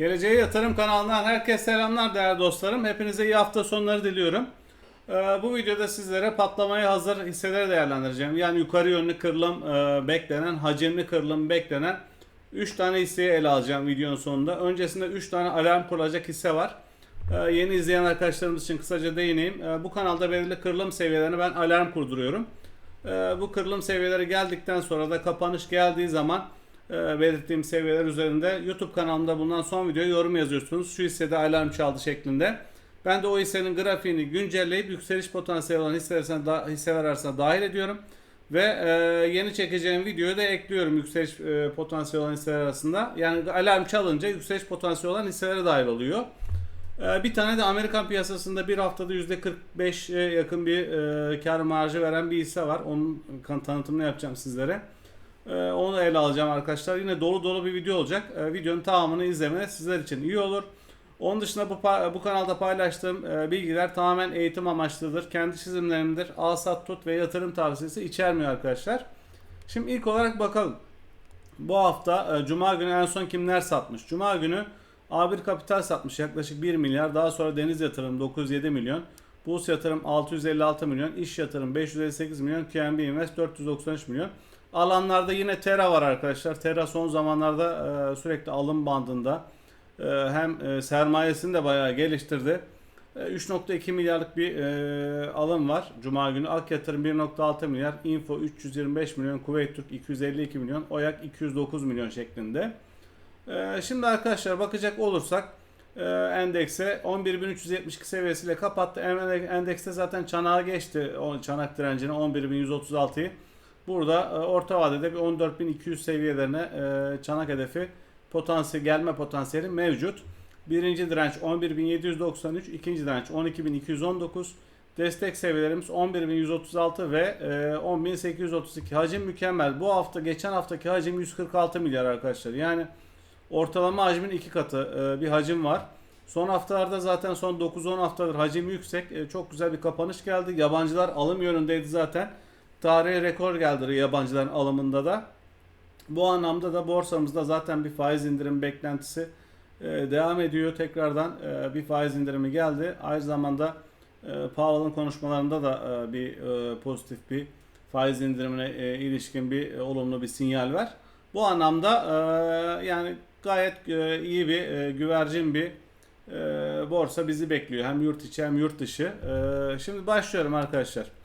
Geleceğe Yatırım kanalından herkese selamlar değerli dostlarım. Hepinize iyi hafta sonları diliyorum. Ee, bu videoda sizlere patlamaya hazır hisseleri değerlendireceğim. Yani yukarı yönlü kırılım e, beklenen, hacimli kırılım beklenen 3 tane hisseyi ele alacağım videonun sonunda. Öncesinde 3 tane alarm kurulacak hisse var. Ee, yeni izleyen arkadaşlarımız için kısaca değineyim. Ee, bu kanalda belirli kırılım seviyelerine ben alarm kurduruyorum. Bu kırılım seviyeleri geldikten sonra da kapanış geldiği zaman belirttiğim seviyeler üzerinde YouTube kanalımda bulunan son videoya yorum yazıyorsunuz. Şu hissede alarm çaldı şeklinde. Ben de o hissenin grafiğini güncelleyip yükseliş potansiyeli olan hisseler da, hisseler arasına dahil ediyorum. Ve e, yeni çekeceğim videoyu da ekliyorum yükseliş e, potansiyeli olan hisseler arasında. Yani alarm çalınca yükseliş potansiyeli olan hisselere dahil oluyor. E, bir tane de Amerikan piyasasında bir haftada %45'e yakın bir e, kar marjı veren bir hisse var. Onun tanıtımını yapacağım sizlere. E, onu ele alacağım arkadaşlar. Yine dolu dolu bir video olacak. E, videonun tamamını izlemeniz sizler için iyi olur. Onun dışında bu, bu kanalda paylaştığım e, bilgiler tamamen eğitim amaçlıdır. Kendi çizimlerimdir. Al sat tut ve yatırım tavsiyesi içermiyor arkadaşlar. Şimdi ilk olarak bakalım. Bu hafta e, Cuma günü en son kimler satmış? Cuma günü A1 Kapital satmış yaklaşık 1 milyar. Daha sonra Deniz Yatırım 907 milyon. Burs Yatırım 656 milyon. İş Yatırım 558 milyon. QNB Invest 493 milyon. Alanlarda yine Terra var arkadaşlar. Terra son zamanlarda e, sürekli alım bandında. E, hem e, sermayesini de bayağı geliştirdi. E, 3.2 milyarlık bir e, alım var. Cuma günü Ak Yatırım 1.6 milyar. Info 325 milyon. Kuveyt Türk 252 milyon. Oyak 209 milyon şeklinde. Ee, Şimdi arkadaşlar bakacak olursak e, endekse 11.372 seviyesiyle kapattı. Ende- Endekste zaten çanağı geçti. Çanak direncini 11.136'yı. Burada e, orta vadede bir 14.200 seviyelerine e, çanak hedefi potansiyel gelme potansiyeli mevcut. Birinci direnç 11.793, ikinci direnç 12.219. Destek seviyelerimiz 11.136 ve e, 10.832. Hacim mükemmel. Bu hafta geçen haftaki hacim 146 milyar arkadaşlar. Yani ortalama hacmin iki katı e, bir hacim var. Son haftalarda zaten son 9-10 haftadır hacim yüksek. E, çok güzel bir kapanış geldi. Yabancılar alım yönündeydi zaten. Tarihi rekor geldi yabancıların alımında da. Bu anlamda da borsamızda zaten bir faiz indirim beklentisi e, devam ediyor. Tekrardan e, bir faiz indirimi geldi. Aynı zamanda e, Powell'ın konuşmalarında da bir pozitif bir faiz indirimine ilişkin bir olumlu bir sinyal var. Bu anlamda yani gayet iyi bir güvercin bir borsa bizi bekliyor. Hem yurt içi hem yurt dışı. Şimdi başlıyorum arkadaşlar.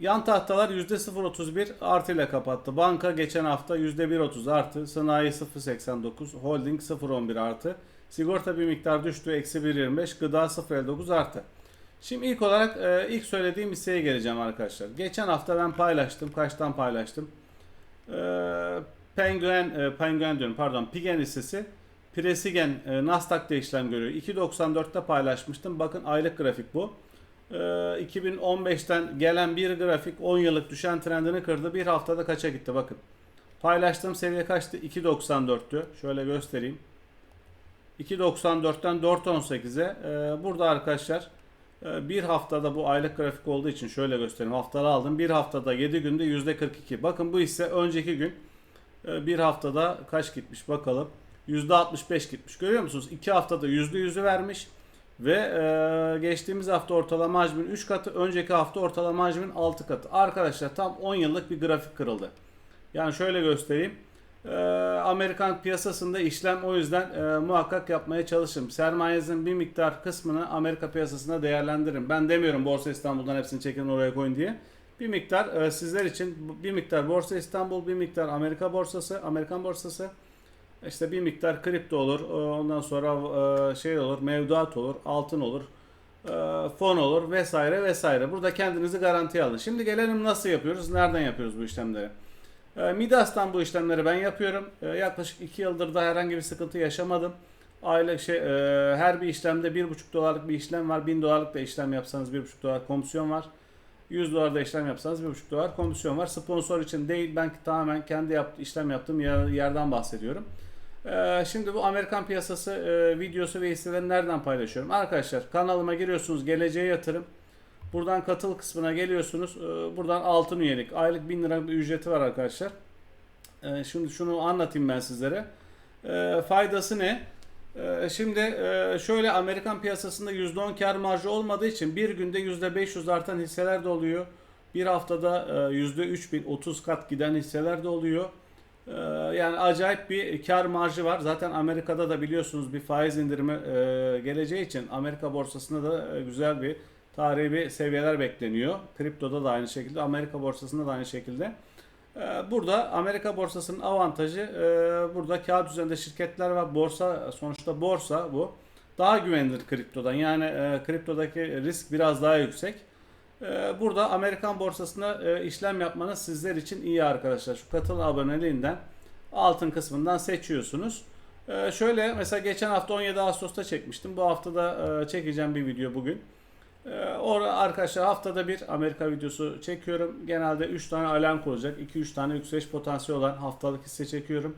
Yan tahtalar %0.31 artı ile kapattı. Banka geçen hafta %1.30 artı. Sanayi 0.89. Holding 0.11 artı. Sigorta bir miktar düştü. Eksi 1.25. Gıda 0.59 artı. Şimdi ilk olarak e, ilk söylediğim hisseye geleceğim arkadaşlar. Geçen hafta ben paylaştım. Kaçtan paylaştım? E, Penguin, e, Penguin diyorum pardon. Pigen hissesi. Presigen e, Nasdaq'ta işlem görüyor. 2.94'te paylaşmıştım. Bakın aylık grafik bu. E, 2015'ten gelen bir grafik 10 yıllık düşen trendini kırdı. Bir haftada kaça gitti bakın. Paylaştığım seviye kaçtı? 2.94'tü. Şöyle göstereyim. 2.94'ten 4.18'e. E, burada arkadaşlar e, bir haftada bu aylık grafik olduğu için şöyle göstereyim. Haftalı aldım. Bir haftada 7 günde %42. Bakın bu hisse önceki gün e, bir haftada kaç gitmiş bakalım. %65 gitmiş. Görüyor musunuz? 2 haftada %100'ü vermiş. Ve e, geçtiğimiz hafta ortalama hacmin 3 katı, önceki hafta ortalama hacmin 6 katı. Arkadaşlar tam 10 yıllık bir grafik kırıldı. Yani şöyle göstereyim. E, Amerikan piyasasında işlem o yüzden e, muhakkak yapmaya çalışın. Sermayenizin bir miktar kısmını Amerika piyasasında değerlendirin. Ben demiyorum Borsa İstanbul'dan hepsini çekin oraya koyun diye. Bir miktar e, sizler için bir miktar Borsa İstanbul, bir miktar Amerika borsası, Amerikan borsası. İşte bir miktar kripto olur. e, Ondan sonra e, şey olur, mevduat olur, altın olur, e, fon olur vesaire vesaire. Burada kendinizi garantiye alın. Şimdi gelelim nasıl yapıyoruz, nereden yapıyoruz bu işlemleri? Midas'tan bu işlemleri ben yapıyorum. Yaklaşık 2 yıldır da herhangi bir sıkıntı yaşamadım. Aylık şey her bir işlemde 1,5 dolarlık bir işlem var. 1000 dolarlık da işlem yapsanız 1,5 dolar komisyon var. 100 dolar da işlem yapsanız 1,5 dolar komisyon var. Sponsor için değil ben tamamen kendi yaptı, işlem yaptığım yer- yerden bahsediyorum. Ee, şimdi bu Amerikan piyasası e, videosu ve hisselerini nereden paylaşıyorum? Arkadaşlar kanalıma giriyorsunuz geleceğe yatırım. Buradan katıl kısmına geliyorsunuz. Ee, buradan altın üyelik. Aylık 1000 lira bir ücreti var arkadaşlar. Ee, şimdi şunu anlatayım ben sizlere. Faydası ne? Şimdi e, şöyle Amerikan piyasasında %10 kar marjı olmadığı için bir günde %500 artan hisseler de oluyor. Bir haftada e, %3000 30 kat giden hisseler de oluyor. Ee, Yani acayip bir kar marjı var. Zaten Amerika'da da biliyorsunuz bir faiz indirimi e, geleceği için Amerika borsasında da e, güzel bir tarihi seviyeler bekleniyor. Kriptoda da aynı şekilde, Amerika borsasında da aynı şekilde. Ee, Burada Amerika borsasının avantajı e, burada kağıt üzerinde şirketler var. Borsa sonuçta borsa bu. Daha güvenilir kriptodan. Yani kriptodaki risk biraz daha yüksek. E, Burada Amerikan borsasında e, işlem yapmanız sizler için iyi arkadaşlar. Şu katıl aboneliğinden altın kısmından seçiyorsunuz. E, Şöyle mesela geçen hafta 17 Ağustos'ta çekmiştim. Bu hafta da e, çekeceğim bir video bugün. Ee, Orada arkadaşlar haftada bir Amerika videosu çekiyorum. Genelde 3 tane alarm kuracak. 2-3 tane yükseliş potansiyeli olan haftalık hisse çekiyorum.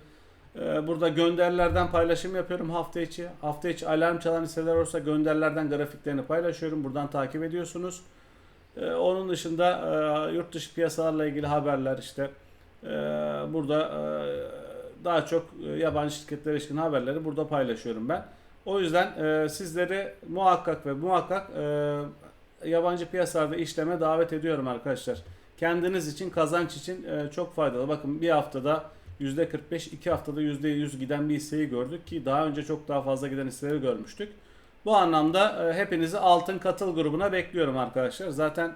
Ee, Burada gönderilerden paylaşım yapıyorum hafta içi. Hafta içi alarm çalan hisseler olursa gönderilerden grafiklerini paylaşıyorum. Buradan takip ediyorsunuz. Ee, Onun dışında e, yurt dışı piyasalarla ilgili haberler işte e, burada e, daha çok e, yabancı şirketlere ilişkin haberleri burada paylaşıyorum ben. O yüzden e, sizleri muhakkak ve muhakkak e, yabancı piyasalarda işleme davet ediyorum arkadaşlar. Kendiniz için kazanç için e, çok faydalı. Bakın bir haftada %45, iki haftada %100 giden bir hisseyi gördük ki daha önce çok daha fazla giden hisseleri görmüştük. Bu anlamda e, hepinizi altın katıl grubuna bekliyorum arkadaşlar. Zaten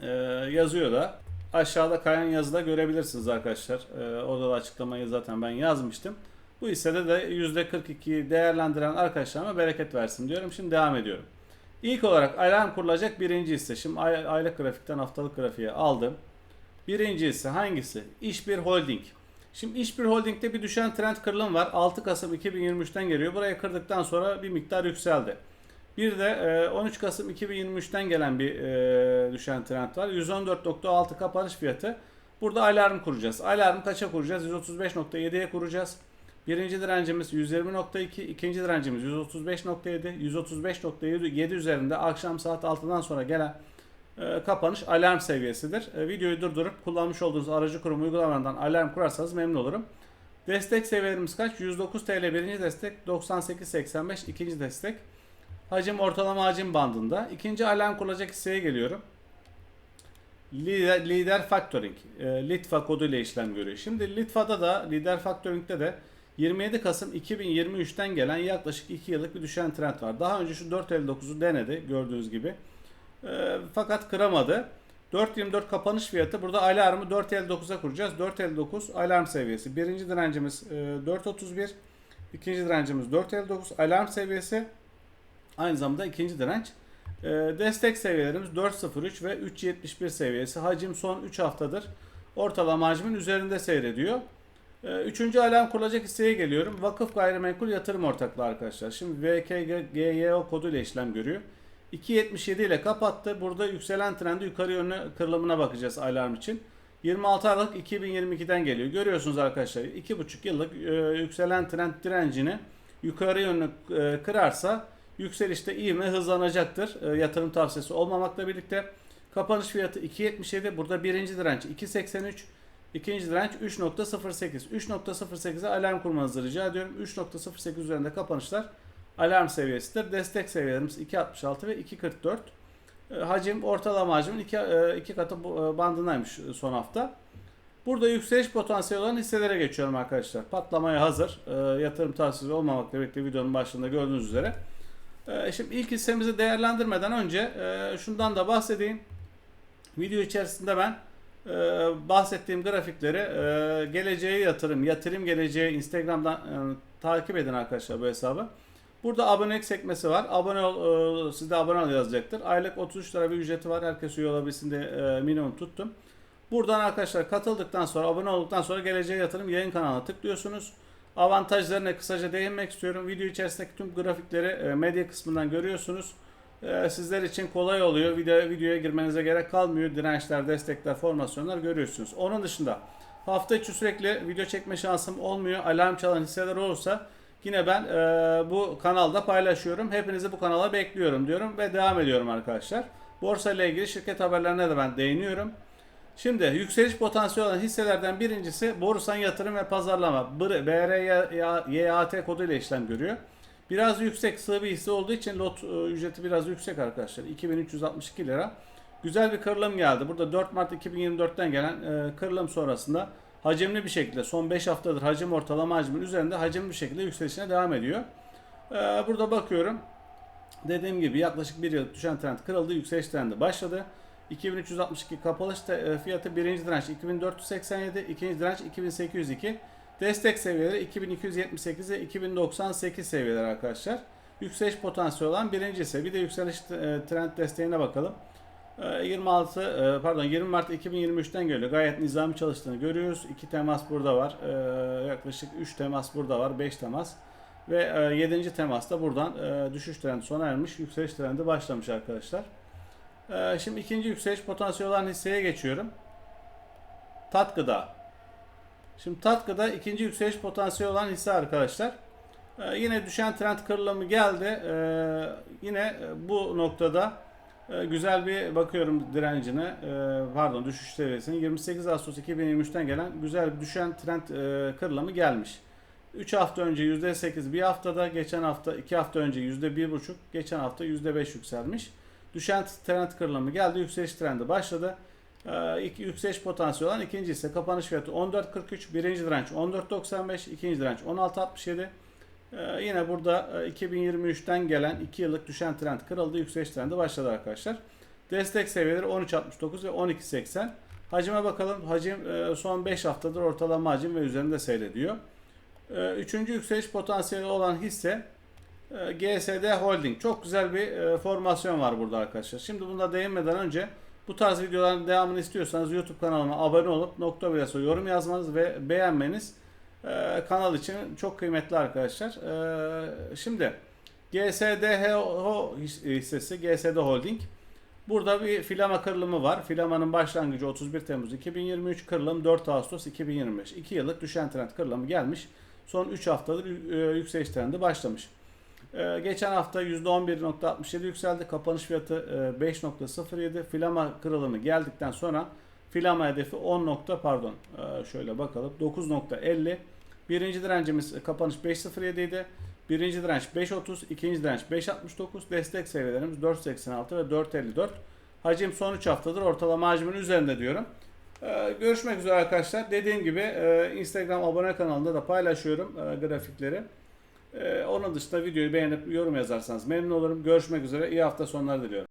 e, yazıyor da aşağıda kayan yazıda görebilirsiniz arkadaşlar. E, orada da açıklamayı zaten ben yazmıştım. Bu hissede de %42 değerlendiren arkadaşlarıma bereket versin diyorum. Şimdi devam ediyorum. İlk olarak alarm kurulacak birinci hisse. Şimdi ay- aylık grafikten haftalık grafiğe aldım. Birinci hisse hangisi? İşbir Holding. Şimdi İşbir Holding'de bir düşen trend kırılım var. 6 Kasım 2023'ten geliyor. Burayı kırdıktan sonra bir miktar yükseldi. Bir de e, 13 Kasım 2023'ten gelen bir e, düşen trend var. 114.6 kapanış fiyatı. Burada alarm kuracağız. Alarm kaça kuracağız? 135.7'ye kuracağız. Birinci direncimiz 120.2, ikinci direncimiz 135.7, 135.7 üzerinde akşam saat 6'dan sonra gelen e, kapanış alarm seviyesidir. E, videoyu durdurup kullanmış olduğunuz aracı kurum uygulamadan alarm kurarsanız memnun olurum. Destek seviyelerimiz kaç? 109 TL birinci destek, 98.85 ikinci destek. Hacim ortalama hacim bandında. İkinci alarm kurulacak hisseye geliyorum. Lider, lider Factoring. E, Litfa koduyla işlem görüyor. Şimdi Litfa'da da Lider Factoring'de de 27 Kasım 2023'ten gelen yaklaşık 2 yıllık bir düşen trend var. Daha önce şu 4.59'u denedi gördüğünüz gibi. E, fakat kıramadı. 4.24 kapanış fiyatı. Burada alarmı 4.59'a kuracağız. 4.59 alarm seviyesi. Birinci direncimiz e, 4.31. İkinci direncimiz 4.59 alarm seviyesi. Aynı zamanda ikinci direnç. E, destek seviyelerimiz 4.03 ve 3.71 seviyesi. Hacim son 3 haftadır ortalama hacmin üzerinde seyrediyor. E, Üçüncü alarm kurulacak hisseye geliyorum. Vakıf Gayrimenkul Yatırım Ortaklığı arkadaşlar. Şimdi VKGYO koduyla işlem görüyor. 2.77 ile kapattı. Burada yükselen trendi yukarı yönlü kırılımına bakacağız alarm için. 26 Aralık 2022'den geliyor. Görüyorsunuz arkadaşlar 2,5 yıllık e, yükselen trend direncini yukarı yönlü e, kırarsa yükselişte ivme hızlanacaktır. E, yatırım tavsiyesi olmamakla birlikte kapanış fiyatı 2.77. Burada birinci direnç 2.83. İkinci direnç 3.08. 3.08'e alarm kurmanızı rica ediyorum. 3.08 üzerinde kapanışlar alarm seviyesidir. Destek seviyelerimiz 2.66 ve 2.44. E, Hacim ortalama hacmin iki, e, iki katı bu- e, bandındaymış son hafta. Burada yükseliş potansiyeli olan hisselere geçiyorum arkadaşlar. Patlamaya hazır. E, yatırım tavsiyesi olmamakla birlikte videonun başında gördüğünüz üzere. E, şimdi ilk hissemizi değerlendirmeden önce e, şundan da bahsedeyim. Video içerisinde ben e, bahsettiğim grafikleri e, geleceğe yatırım, yatırım geleceğe Instagram'dan e, takip edin arkadaşlar bu hesabı. Burada abonelik sekmesi var. Abone ol, e, sizde abone ol yazacaktır. Aylık 33 lira bir ücreti var. Herkes üye olabilsin diye e, minimum tuttum. Buradan arkadaşlar katıldıktan sonra, abone olduktan sonra geleceğe yatırım yayın kanalına tıklıyorsunuz. Avantajlarına kısaca değinmek istiyorum. Video içerisindeki tüm grafikleri e, medya kısmından görüyorsunuz. E, Sizler için kolay oluyor. Video, videoya girmenize gerek kalmıyor. Dirençler, destekler, formasyonlar görüyorsunuz. Onun dışında hafta içi sürekli video çekme şansım olmuyor. Alarm çalan hisseler olursa yine ben e, bu kanalda paylaşıyorum. Hepinizi bu kanala bekliyorum diyorum ve devam ediyorum arkadaşlar. Borsa ile ilgili şirket haberlerine de ben değiniyorum. Şimdi yükseliş potansiyeli olan hisselerden birincisi Borusan Yatırım ve Pazarlama. BRYAT kodu ile işlem görüyor. Biraz yüksek sığ bir hisse olduğu için lot e, ücreti biraz yüksek arkadaşlar. 2362 lira. Güzel bir kırılım geldi. Burada 4 Mart 2024'ten gelen e, kırılım sonrasında hacimli bir şekilde son 5 haftadır hacim ortalama hacmin üzerinde hacimli bir şekilde yükselişine devam ediyor. E, burada bakıyorum. Dediğim gibi yaklaşık bir yıllık düşen trend kırıldı. Yükseliş trendi başladı. 2362 kapanış te- e, fiyatı birinci direnç 2487, ikinci direnç 2802. Destek seviyeleri 2278 ve 2098 seviyeler arkadaşlar. Yükseliş potansiyeli olan birinci ise bir de yükseliş e, trend desteğine bakalım. E, 26 e, pardon 20 Mart 2023'ten geliyor. Gayet nizami çalıştığını görüyoruz. 2 temas burada var. E, Yaklaşık 3 temas burada var. 5 temas. Ve 7. temas da buradan e, düşüş trendi sona ermiş. Yükseliş trendi başlamış arkadaşlar. E, Şimdi ikinci yükseliş potansiyeli olan hisseye geçiyorum. Tat gıda. Şimdi tat gıda ikinci yükseliş potansiyeli olan hisse arkadaşlar. E, Yine düşen trend kırılımı geldi. E, Yine e, bu noktada e, güzel bir bakıyorum direncine. e, Pardon düşüş seviyesine. 28 Ağustos 2023'ten gelen güzel bir düşen trend e, kırılımı gelmiş. 3 hafta önce %8 bir haftada, geçen hafta 2 hafta önce %1,5, geçen hafta %5 yükselmiş. Düşen trend kırılımı geldi, yükseliş trendi başladı. Ee, iki, yükseliş potansiyeli olan ikinci ise kapanış fiyatı 14.43, birinci direnç 14.95, ikinci direnç 16.67. Ee, yine burada e, 2023'ten gelen 2 yıllık düşen trend kırıldı, yükseliş trendi başladı arkadaşlar. Destek seviyeleri 13.69 ve 12.80. Hacime bakalım. Hacim e, son 5 haftadır ortalama hacim ve üzerinde seyrediyor. Ee, Üçüncü yükseliş potansiyeli olan hisse e, GSD Holding. Çok güzel bir e, formasyon var burada arkadaşlar. Şimdi bunda değinmeden önce bu tarz videoların devamını istiyorsanız YouTube kanalıma abone olup nokta bilhassa yorum yazmanız ve beğenmeniz e, kanal için çok kıymetli arkadaşlar. E, Şimdi GSDHO hissesi GSD Holding. Burada bir filama kırılımı var. Filamanın başlangıcı 31 Temmuz 2023, kırılım 4 Ağustos 2025. 2 yıllık düşen trend kırılımı gelmiş. Son 3 haftadır e, yükseliş trendi başlamış. E, Geçen hafta %11.67 yükseldi. Kapanış fiyatı e, 5.07. Filama kırılımı geldikten sonra filama hedefi 10. nokta pardon e, şöyle bakalım 9.50. Birinci direncimiz e, kapanış 5.07 idi. Birinci direnç 5.30, ikinci direnç 5.69, destek seviyelerimiz 4.86 ve 4.54. Hacim son 3 haftadır ortalama hacmin üzerinde diyorum. Ee, görüşmek üzere arkadaşlar. Dediğim gibi e, Instagram abone kanalında da paylaşıyorum e, grafikleri. E, onun dışında videoyu beğenip yorum yazarsanız memnun olurum. Görüşmek üzere. İyi hafta sonları diliyorum.